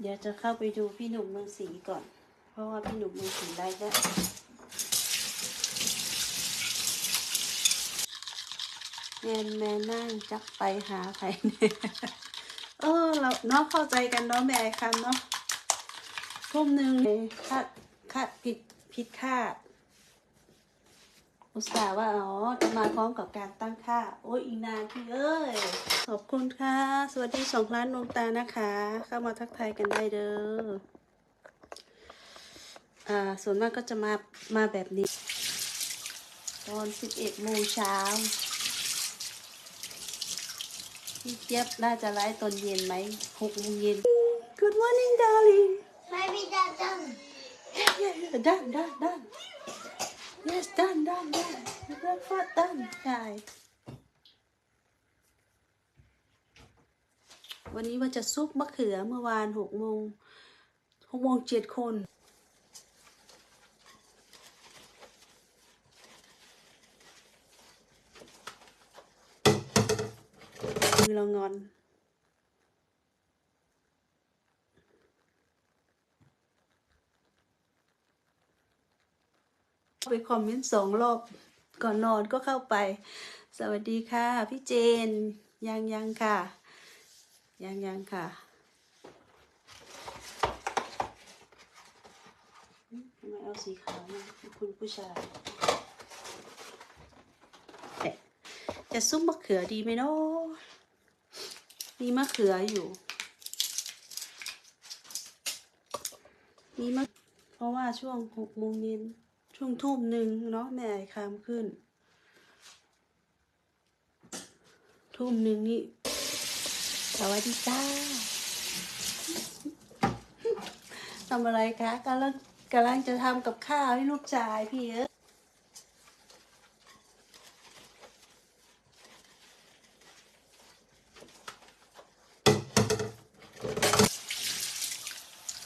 เดี๋ยวจะเข้าไปดูพี่หนุ่มเมืองศรีก่อน เพราะว่าพี่หนุ่มเมืองศรีไลฟ์แล้วแมนแมนนั่งจักไปหาใครเนี่ยเออเราเนาะเข้าใจกันเนาะแม่ไอ้คำเนาะทุ่มหนึ่งคาดคาดผิดผิดคาด อุตส่าห์ว่า อ๋อ จะมาพร้อมกับการตั้งค่า โอ้ยอีกนานพี่เอ้ย ขอบคุณค่ะ สวัสดีสองล้านดวงตานะคะ เข้ามาทักทายกันได้เด้อ อ่า ส่วนมากก็จะมา มาแบบนี้ ตอนสิบเอ็ดโมงเช้าพี่เจี๊ยบน่าจะไลฟ์ตอนเย็นไหมหกโมงเย็น Good morning darling Maybe that done. yeah yeah yeah done done done yes done done done the breakfast done ใช่วันนี้ว่าจะซุปมะเขือเมื่อวานหกโมงหกโมงเจ็ดคน มือเรางอน ไปคอมเมนต์สองรอบก่อนนอนก็เข้าไป สวัสดีค่ะ พี่เจน ยังยังค่ะ ยังยังค่ะทำไมเอาสีขาวมาคุณผู้ชายเอ๊ะจะซุปมะเขือดีไหมเนาะมีมะเขืออยู่ มีมะเพราะว่าช่วงหกโมงเย็น ช่วงทุ่มหนึ่งเนาะแม่ไอ้คามขึ้น ทุ่มหนึ่งนี่สวัสดีจ้าทำอะไรคะกำลังกำลังจะทำกับข้าวให้ลูกชายพี่เอ้ย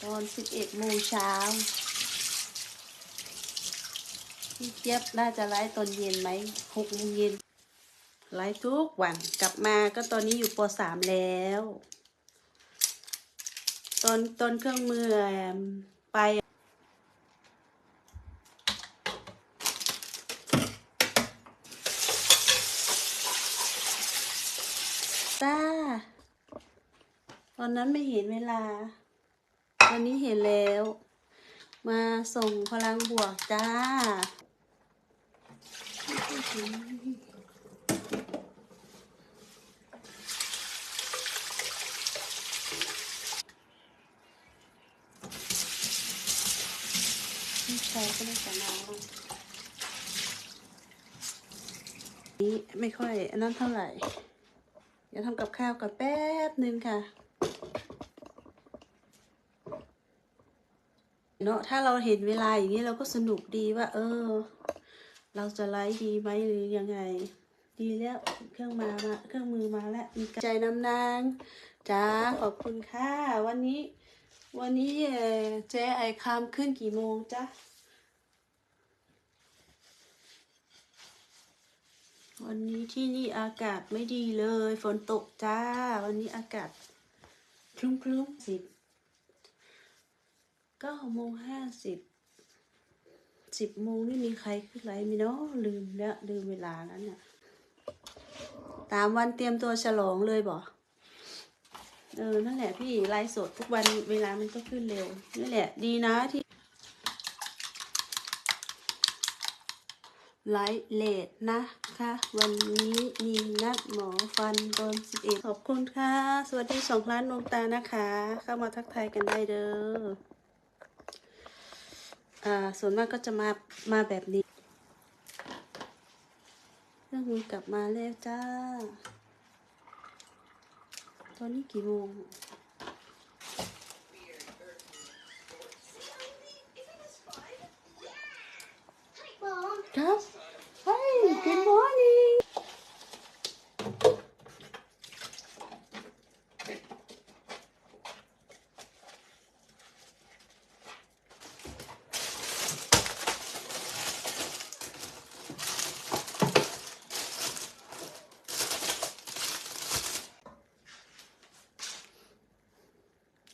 ตอนสิบเอ็ดโมงเช้า พี่เจี๊ยบน่าจะไลฟ์ตอนเย็นไหมหกโมงเย็นไลฟ์ทุกวันกลับมาก็ตอนนี้อยู่ปสามแล้ว ตอนตอนเครื่องมือไปจ้าตอนนั้นไม่เห็นเวลา ตอนนี้เห็นแล้ว มาส่งพลังบวกจ้า พี่ชายก็ไม่จะมานี้ไม่ค่อยอันนั้นเท่าไหร่ เดี๋ยวทำกับข้าวก่อนแป๊บนึงค่ะ เนาะถ้าเราเห็นเวลาอย่างนี้เราก็สนุกดีว่า เออ เราจะไลฟ์ดีไหมหรือยังไง ดีแล้วเครื่องมามาเครื่องมือมาแล้วมีใจนำนางจ้าขอบคุณค่ะ วันนี้ วันนี้เอจ๊ไอคามขึ้นกี่โมงจ๊ะวันนี้ที่นี่อากาศไม่ดีเลย ฝนตกจ้า วันนี้อากาศคลุ้มคลุ้มสิบเก้าโมงห้าสิบ สิบโมงนี่มีใครขึ้นไลฟ์มีเนาะลืมแล้วลืมเวลาแล้วเนี่ยตามวันเตรียมตัวฉลองเลยบ่เออ นั่นแหละพี่ไลฟ์สดทุกวันเวลามันก็ขึ้นเร็วนั่นแหละ ดีนะที่ไลฟ์เลทนะคะ วันนี้มีนัดหมอฟันตอนสิบเอ็ดขอบคุณค่ะ สวัสดีสองล้านดวงตานะคะ เข้ามาทักทายกันได้เด้อ อ่าส่วนมากก็จะมามาแบบนี้เครื่องมือกลับมาแล้วจ้า ตอนนี้กี่โมง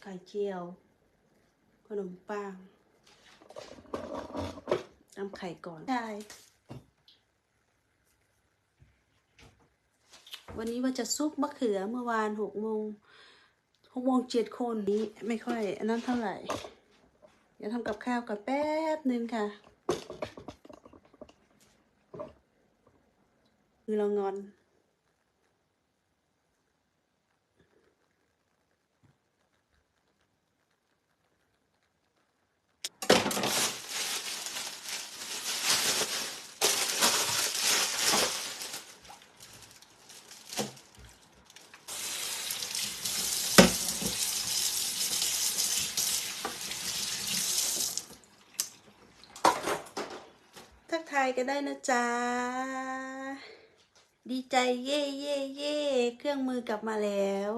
ข่เจียว ขนมปังทำไข่ก่อนได้วันนี้ว่าจะซุปมะเขือเมื่อวานหกโมงหกโมงเจ็ดคนนี้ไม่ค่อยอันนั้นเท่าไหร่เดี๋ยวทำกับข้าวกับแป๊บหนึ่งค่ะ คือเรางอน ทั กทายกันได้นะจ๊ะ ดีใจเย่เย่เย่เครื่องมือกลับมาแล้ว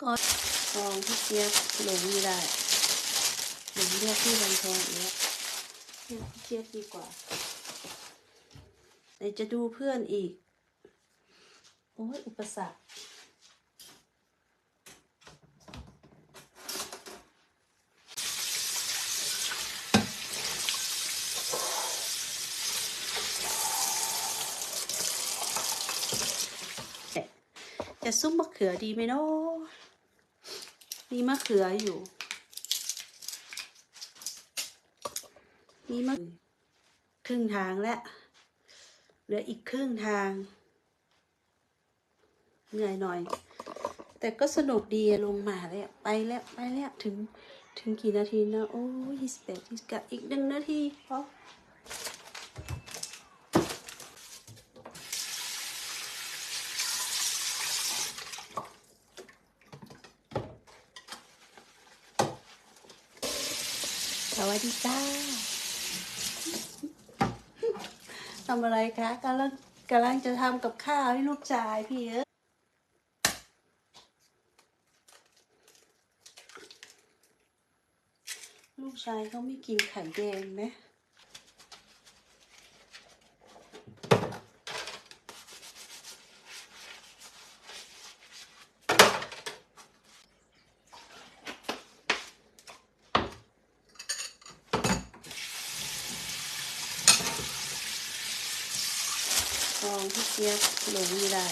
ก็ลองพี่เจี๊ยบหลงไม่ได้หลงเรียกพี่วันทองอีกแล้วเรียกพี่เจี๊ยบดีกว่าไหนจะดูเพื่อนอีก โอ้ยอุปสรรค จะซุปมะเขือดีไหมเนาะมีมะเขืออยู่มีมะครึ่งทางแล้วเหลืออีกครึ่งทาง เหนื่อยหน่อย แต่ก็สนุกดีลงมาแล้วไปแล้วไปแล้วถึงถึงกี่นาทีนะ โอ้ยี่สิบแปดสิบก้าอีกหนึ่งนาทีพอส วัสดีจ้าทำอะไรคะกำลังกำลังจะทำกับข้าวให้ลูกชายพี่เอ๋ลูกชายเขาไม่กินไข่แดงไห พี่เจี๊ยบหลงไม่ได้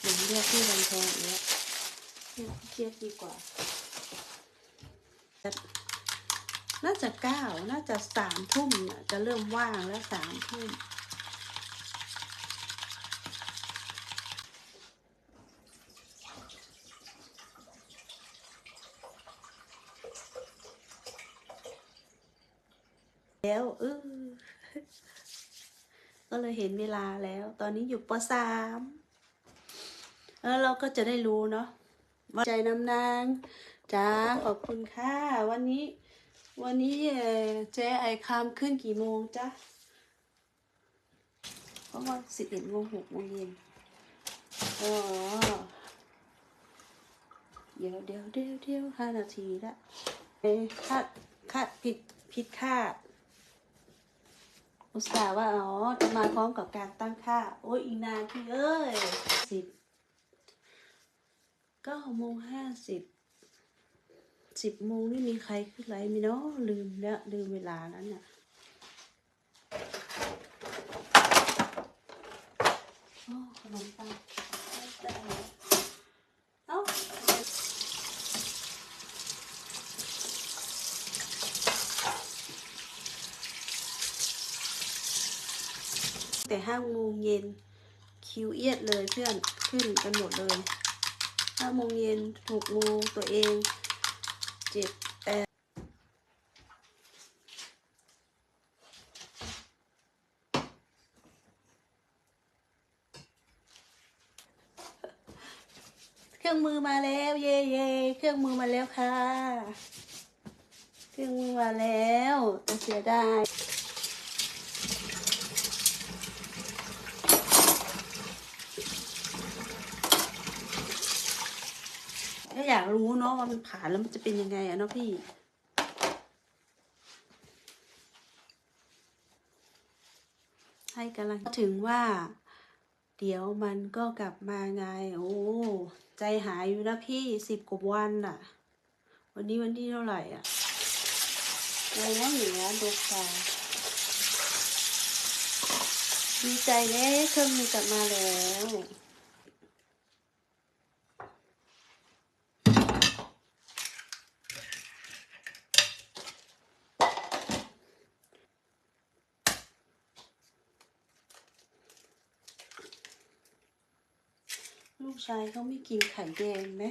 หลงเรียกพี่วันทองอีกแล้วเรียกพี่เจี๊ยบดีกว่า น่าจะเก้าน่าจะสามทุ่มน่ะจะเริ่มว่างแล้วสามทุ่มแล้วเออ ก็เลยเห็นเวลาแล้ว ตอนนี้อยู่ปสามแล้วเราก็จะได้รู้เนาะว่าใจน้ำนางจ้าขอบคุณค่ะ วันนี้ วันนี้เจ๊ไอคามขึ้นกี่โมงจ๊ะเพราะว่าสิบเอ็ดโมงหกโมงเย็นอ๋อเดี๋ยวเดี๋ยวเดี๋ยวเดี๋ยวห้านาทีละเอ้คาดคาดผิดผิดคาด อุตส่าห์ว่าอ๋อจะมาพร้อมกับการตั้งค่า โอ้ยอีกนานพี่เอ้ยสิบเก้าโมงห้าสิบสิบโมงนี่มีใครขึ้นไลฟ์มีเนาะลืมแล้วลืมเวลาแล้วเนี่ยโอ้ขนมปังได้แล้วเอ้า แต่ห้าโมงเย็นคิวเอียดเลยเพื่อนขึ้นกันหมดเลยห้าโมงเย็นหกโมงตัวเองเจ็ดแปดเครื่องมือมาแล้วเย่เย่เครื่องมือมาแล้วค่ะ เครื่องมือมาแล้วแต่เสียดาย อยากรู้เนาะว่ามันผ่านแล้วมันจะเป็นยังไงอะเนาะพี่ให้กำลังถึงว่า เดี๋ยวมันก็กลับมาไง โอ้ใจหายอยู่นะพี่สิบกว่าวันน่ะวันนี้วันที่เท่าไหร่อะอะไรนะหนือดูค่ะดีใจเน่เครื่องมือกลับมาแล้ว ลูก ชายเขาไม่กินไข่แดงไหม